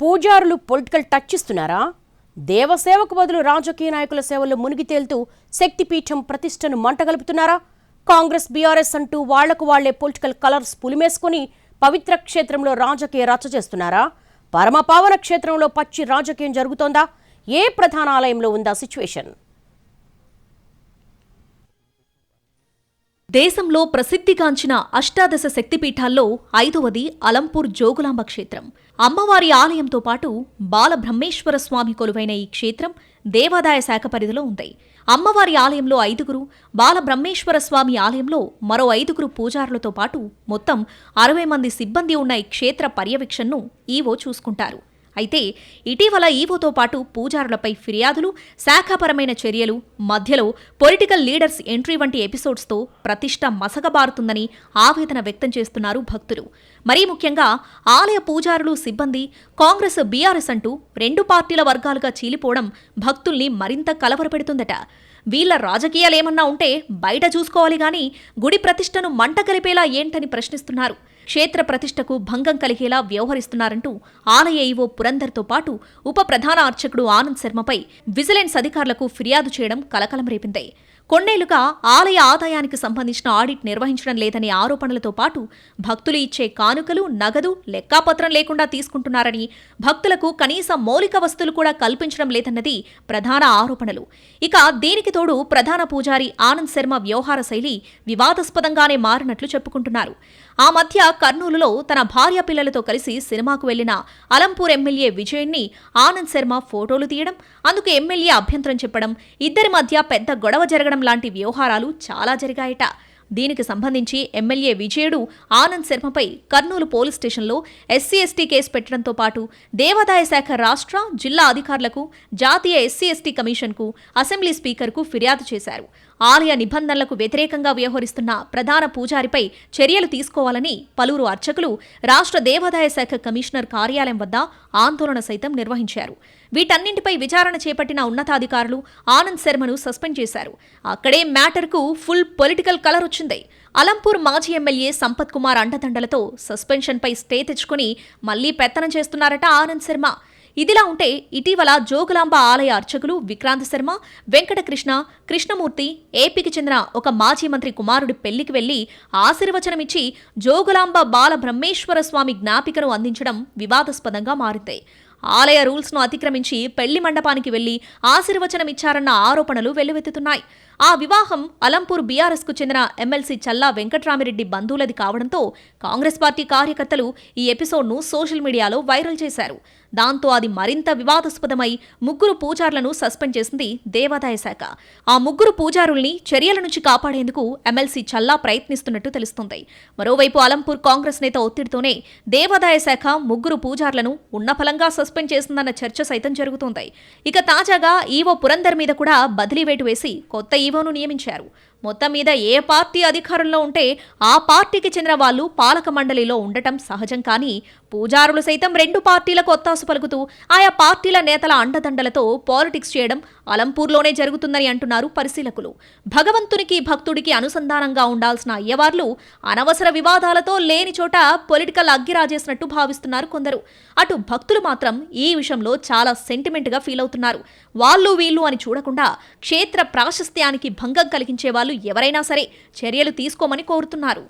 పూజారులు political touch ఇస్తున్నారా? దేవసేవకు బదులు రాజకీయ నాయకుల సేవల్లో మునిగి తేలుతూ శక్తిపీఠం ప్రతిష్టను మంటగలుపుతున్నారా? కాంగ్రెస్ బీఆర్ఎస్ అంటూ వాళ్ళకు వాళ్ళే పొలిటికల్ కలర్స్ పులిమేసుకుని పవిత్ర క్షేత్రంలో రాజకీయ రచ్చ చేస్తున్నారా? పరమపావన క్షేత్రంలో పచ్చి రాజకీయం జరుగుతోందా? ఏ ప్రధాన ఆలయంలో ఉందా సిచ్యువేషన్? దేశంలో ప్రసిద్ధిగాంచిన అష్టాదశ శక్తిపీఠాల్లో ఐదవది అలంపూర్ జోగులాంబ క్షేత్రం. అమ్మవారి ఆలయంతో పాటు బాలబ్రహ్మేశ్వర స్వామి కొలువైన ఈ క్షేత్రం దేవాదాయ శాఖ పరిధిలో ఉంది. అమ్మవారి ఆలయంలో ఐదుగురు బాలబ్రహ్మేశ్వర స్వామి ఆలయంలో మరో ఐదుగురు పూజారులతో పాటు మొత్తం అరవై మంది సిబ్బంది ఉన్న ఈ క్షేత్ర పర్యవేక్షణను ఈవో చూసుకుంటారు. అయితే ఇటీవల ఈవోతో పాటు పూజారులపై ఫిర్యాదులు శాఖాపరమైన చర్యలు మధ్యలో పొలిటికల్ లీడర్స్ ఎంట్రీ వంటి ఎపిసోడ్స్తో ప్రతిష్ట మసకబారుతుందని ఆవేదన వ్యక్తం చేస్తున్నారు భక్తులు. మరీ ముఖ్యంగా ఆలయ పూజారులు సిబ్బంది కాంగ్రెస్ బీఆర్ఎస్ అంటూ రెండు పార్టీల వర్గాలుగా చీలిపోవడం భక్తుల్ని మరింత కలవరపెడుతుందట. వీళ్ళ రాజకీయాలేమన్నా ఉంటే బయట చూసుకోవాలి గాని గుడి ప్రతిష్టను మంట కలిపేలా ఏంటని ప్రశ్నిస్తున్నారు. క్షేత్ర ప్రతిష్టకు భంగం కలిగేలా వ్యవహరిస్తున్నారంటూ ఆలయ ఈవో పురందర్తో పాటు ఉప ప్రధాన అర్చకుడు ఆనంద్ శర్మపై విజిలెన్స్ అధికారులకు ఫిర్యాదు చేయడం కలకలం రేపింది. కొన్నేళ్ళుగా ఆలయ ఆదాయానికి సంబంధించిన ఆడిట్ నిర్వహించడం లేదనే ఆరోపణలతో పాటు భక్తులు ఇచ్చే కానుకలు నగదు లెక్కాపత్రం లేకుండా తీసుకుంటున్నారని భక్తులకు కనీస మౌలిక వస్తువులు కూడా కల్పించడం లేదన్నది ప్రధాన ఆరోపణలు. ఇక దీనికి తోడు ప్రధాన పూజారి ఆనంద్ శర్మ వ్యవహార శైలి వివాదాస్పదంగానే మారినట్లు చెప్పుకుంటున్నారు. ఆ మధ్య కర్నూలులో తన భార్య పిల్లలతో కలిసి సినిమాకు వెళ్ళిన అలంపూర్ ఎమ్మెల్యే విజయన్ని ఆనంద్ శర్మ ఫోటోలు తీయడం అందుకు ఎమ్మెల్యే అభ్యంతరం చెప్పడం ఇద్దరి మధ్య పెద్ద గొడవ జరగడం లాంటి వ్యవహారాలు చాలా జరిగాయట. దీనికి సంబంధించి ఎమ్మెల్యే విజయుడు ఆనంద్ శర్మపై కర్నూలు పోలీస్ స్టేషన్లో ఎస్సీ ఎస్టీ కేసు పెట్టడంతో పాటు దేవాదాయ శాఖ రాష్ట్ర జిల్లా అధికారులకు జాతీయ ఎస్సీ ఎస్టీ కమిషన్కు అసెంబ్లీ స్పీకర్కు ఫిర్యాదు చేశారు. ఆలయ నిబంధనలకు వ్యతిరేకంగా వ్యవహరిస్తున్న ప్రధాన పూజారిపై చర్యలు తీసుకోవాలని పలువురు అర్చకులు రాష్ట్ర దేవాదాయ శాఖ కమిషనర్ కార్యాలయం వద్ద ఆందోళన సైతం నిర్వహించారు. వీటన్నింటిపై విచారణ చేపట్టిన ఉన్నతాధికారులు ఆనంద్ శర్మను సస్పెండ్ చేశారు. అక్కడే మ్యాటర్కు ఫుల్ పొలిటికల్ కలర్ వచ్చింది. అలంపూర్ మాజీ ఎమ్మెల్యే సంపత్ కుమార్ అండదండలతో సస్పెన్షన్పై స్టే తెచ్చుకుని మళ్ళీ పెత్తనం చేస్తున్నారట ఆనంద్ శర్మ. ఇదిలా ఉంటే ఇటీవల జోగులాంబ ఆలయ అర్చకులు విక్రాంత్ శర్మ వెంకటకృష్ణ కృష్ణమూర్తి ఏపీకి చెందిన ఒక మాజీ మంత్రి కుమారుడి పెళ్ళికి వెళ్ళి ఆశీర్వచనమిచ్చి జోగులాంబ బాల బ్రహ్మేశ్వర స్వామి జ్ఞాపికను అందించడం వివాదాస్పదంగా మారింది. ఆలయ రూల్స్ను అతిక్రమించి పెళ్ళి మండపానికి వెళ్ళి ఆశీర్వచనమిచ్చారన్న ఆరోపణలు వెల్లువెత్తుతున్నాయి. ఆ వివాహం అలంపూర్ బీఆర్ఎస్కు చెందిన ఎమ్మెల్సీ చల్లా వెంకట్రామిరెడ్డి బంధువులది కావడంతో కాంగ్రెస్ పార్టీ కార్యకర్తలు ఈ ఎపిసోడ్ను సోషల్ మీడియాలో వైరల్ చేశారు. దాంతో అది మరింత వివాదాస్పదమై ముగ్గురు పూజారులను సస్పెండ్ చేసింది దేవాదాయ శాఖ. ఆ ముగ్గురు పూజారుల్ని చర్యల నుంచి కాపాడేందుకు ఎమ్మెల్సీ చల్లా ప్రయత్నిస్తున్నట్టు తెలుస్తుంది. మరోవైపు అలంపూర్ కాంగ్రెస్ నేత ఒత్తిడితోనే దేవాదాయ శాఖ ముగ్గురు పూజారులను ఉన్నఫలంగా సస్పెండ్ చేసిందన్న చర్చ సైతం జరుగుతోంది. ఇక తాజాగా ఈవో పురందర్ మీద కూడా బదిలీ వేటు వేసి కొత్త ఈవోను నియమించారు. మొత్తం మీద ఏ పార్టీ అధికారంలో ఉంటే ఆ పార్టీకి చెందిన వాళ్ళు పాలక మండలిలో ఉండటం సహజం కానీ పూజారులు సైతం రెండు పార్టీలకు ఒత్తాసు పలుకుతూ ఆయా పార్టీల నేతల అండదండలతో పాలిటిక్స్ చేయడం అలంపూర్లోనే జరుగుతుందని అంటున్నారు పరిశీలకులు. భగవంతునికి భక్తుడికి అనుసంధానంగా ఉండాల్సిన అయ్యవార్లు అనవసర వివాదాలతో లేని చోట పొలిటికల్ అగ్గిరాజేసినట్టు భావిస్తున్నారు కొందరు. అటు భక్తులు మాత్రం ఈ విషయంలో చాలా సెంటిమెంట్గా ఫీల్ అవుతున్నారు. వాళ్ళు వీళ్ళు అని చూడకుండా క్షేత్ర ప్రాశస్త్యానికి భంగం కలిగించే వాళ్ళు ఎవరైనా సరే చర్యలు తీసుకోమని కోరుతున్నారు.